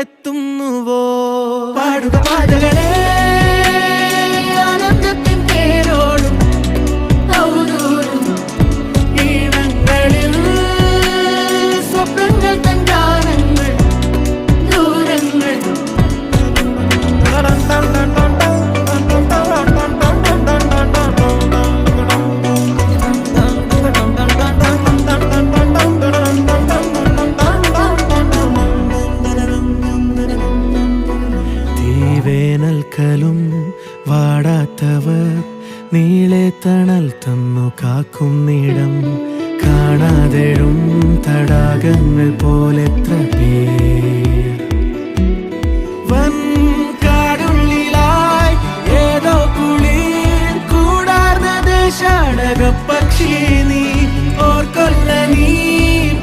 അരികിലെത്തുന്നുവോ പാടുക പാതകളെ വേനൽക്കലും വാടാത്തവർ നീളെ തണൽ തന്നു കാക്കുന്നിടം കാണാതെഴും തടാകങ്ങൾ പോലെ എത്ര പേർ ഏതോ കുളിർ. കൂടാർന്ന ദേശാടക പക്ഷി